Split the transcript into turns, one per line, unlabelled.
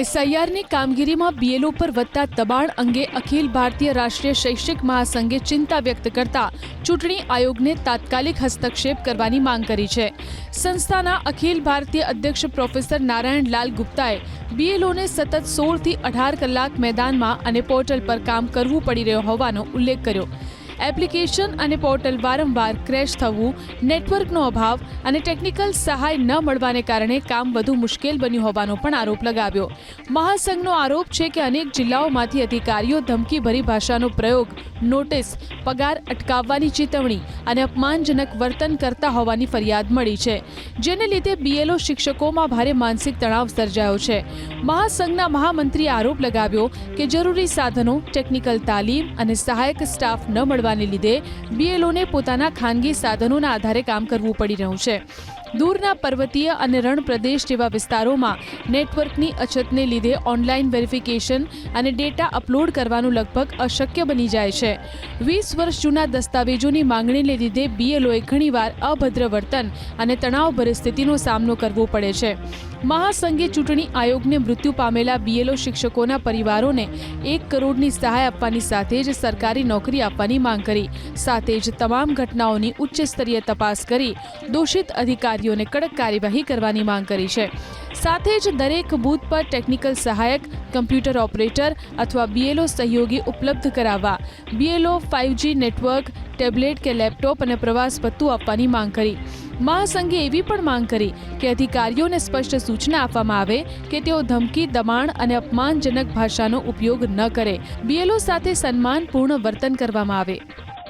એસઆઈઆરની કામગીરીમાં બીએલઓ પર વધતા દબાણ અંગે અખિલ ભારતીય રાષ્ટ્રીય શૈક્ષિક મહાસંઘે ચિંતા વ્યક્ત કરતા ચૂંટણી આયોગને તાત્કાલિક હસ્તક્ષેપ કરવાની માંગ કરી છે. સંસ્થાના અખિલ ભારતીય અધ્યક્ષ પ્રોફેસર નારાયણ લાલ ગુપ્તાએ બીએલઓને સતત સોળથી અઢાર કલાક મેદાનમાં અને પોર્ટલ પર કામ કરવું પડી રહ્યો હોવાનો ઉલ્લેખ કર્યો. એપ્લિકેશન અને પોર્ટલ વારંવાર ક્રેશ થવું, નેટવર્કનો અભાવ અને ટેકનિકલ સહાય ન મળવાને કારણે કામ વધુ મુશ્કેલ બન્યું હોવાનો પણ આરોપ લગાવ્યો. મહાસંઘનો આરોપ છે કે અનેક જિલ્લાઓમાંથી અધિકારીઓ ધમકીભરી ભાષાનો પ્રયોગ, નોટિસ, પગાર અટકાવવાની ચેતવણી અને અપમાનજનક વર્તન કરતા હોવાની ફરિયાદ મળી છે, જેને લીધે બીએલઓ શિક્ષકોમાં ભારે માનસિક તણાવ સર્જાયો છે. મહાસંઘના મહામંત્રીએ આરોપ લગાવ્યો કે જરૂરી સાધનો, ટેકનિકલ તાલીમ અને સહાયક સ્ટાફ ન મળવાને લીધે બીએલઓને પોતાના ખાનગી સાધનોના આધારે કામ કરવું પડી રહ્યું છે. દૂરના પર્વતીય અને રણ પ્રદેશ જેવા વિસ્તારોમાં નેટવર્કની અછતને લીધે ઓનલાઈન વેરિફિકેશન અને ડેટા અપલોડ કરવાનું લગભગ અશક્ય બની જાય છે. વીસ વર્ષ જૂના દસ્તાવેજોની માંગણીને લીધે બીએલઓએ ઘણીવાર અભદ્ર વર્તન અને તણાવ પરિસ્થિતિનો સામનો કરવો પડે છે. મહાસંઘે ચૂંટણી આયોગને મૃત્યુ પામેલા બીએલઓ શિક્ષકોના પરિવારોને એક કરોડની સહાય આપવાની સાથે જ સરકારી નોકરી આપવાની માંગ કરી. સાથે જ તમામ ઘટનાઓની ઉચ્ચ સ્તરીય તપાસ કરી દોષિત અધિકારીઓને કડક કાર્યવાહી કરવાની માંગ કરી છે. સાથે જ દરેક બૂથ પર ટેકનિકલ સહાયક, કમ્પ્યુટર ઓપરેટર અથવા બીએલઓ સહયોગી ઉપલબ્ધ કરાવવા. BLO five G network, tablet કે લેપટોપ અને પ્રવાસ પત્તું આપવાની માંગ કરી. મહાસંઘે એવી પણ માંગ કરી કે અધિકારીઓને સ્પષ્ટ સૂચના આપવામાં આવે કે તેઓ ધમકી, દબાણ અને અપમાનજનક ભાષાનો ઉપયોગ ન કરે. બીએલઓ સાથે સન્માનપૂર્ણ વર્તન કરવામાં આવે.